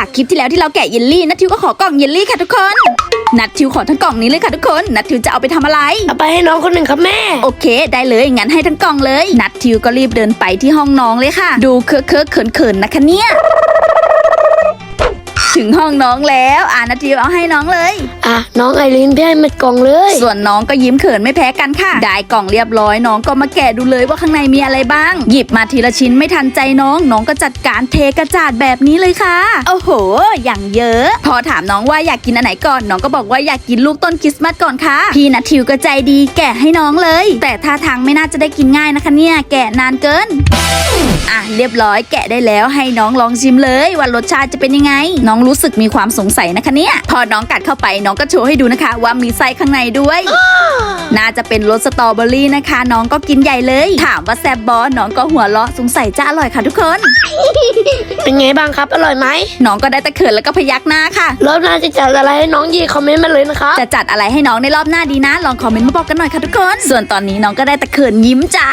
จากคลิปที่แล้วที่เราแกะเยลลี่นัททิวก็ขอกล่องเยลลี่ค่ะทุกคน นัททิวขอทั้งกล่องนี้เลยค่ะทุกคน นัททิวจะเอาไปทำอะไร เอาไปให้น้องคนหนึ่งครับแม่ โอเค ได้เลยงั้นให้ทั้งกล่องเลย นัททิวก็รีบเดินไปที่ห้องน้องเลยค่ะ ดูเคอะเคอะเขินเขินๆนะคะเนี่ย ถึงห้องน้องแล้วอ่านัททิวเอาให้น้องเลย อะน้องไอรินพี่ให้มากล่องเลย ส่วนน้องก็ยิ้มเขินไม่แพ้กันค่ะ ได้กล่องเรียบร้อยน้องก็มาแกะดูเลยว่าข้างในมีอะไรบ้าง หยิบมาทีละชิ้นไม่ทันใจน้อง น้องก็จัดการเทกระจาดแบบนี้เลยค่ะ โอ้โห อย่างเยอะ พอถามน้องว่าอยากกินอันไหนก่อน น้องก็บอกว่าอยากกินลูกต้นคริสต์มาสก่อนค่ะ พี่นัททิวก็ใจดีแกะให้น้องเลย แต่ท่าทางไม่น่าจะได้กินง่ายนะคะเนี่ย แกะนานเกิน อะเรียบร้อยแกะได้แล้วให้น้องลองชิมเลย ว่ารสชาติจะเป็นยังไง น้องรู้สึกมีความสงสัยนะคะเนี่ย พอน้องกัดเข้าไปน้องก็โชว์ให้ดูนะคะ ว่ามีไส้ข้างในด้วย น่าจะเป็นรสสตรอเบอรี่นะคะ น้องก็กินใหญ่เลย ถามว่าแซบบอน้องก็หัวเราะสงสัยจะอร่อยค่ะทุกคน เป็นไงบ้างครับ อร่อยไหมน้องก็ได้แต่เขินแล้วก็พยักหน้าค่ะ รอบหน้าจะจัดอะไรให้น้องยีคอมเมนต์มาเลยนะครับจะจัดอะไรให้น้องในรอบหน้าดีนะ ลองคอมเมนต์มาบอกกันหน่อยค่ะทุกคน ส่วนตอนนี้น้องก็ได้แต่เขินยิ้มจ้า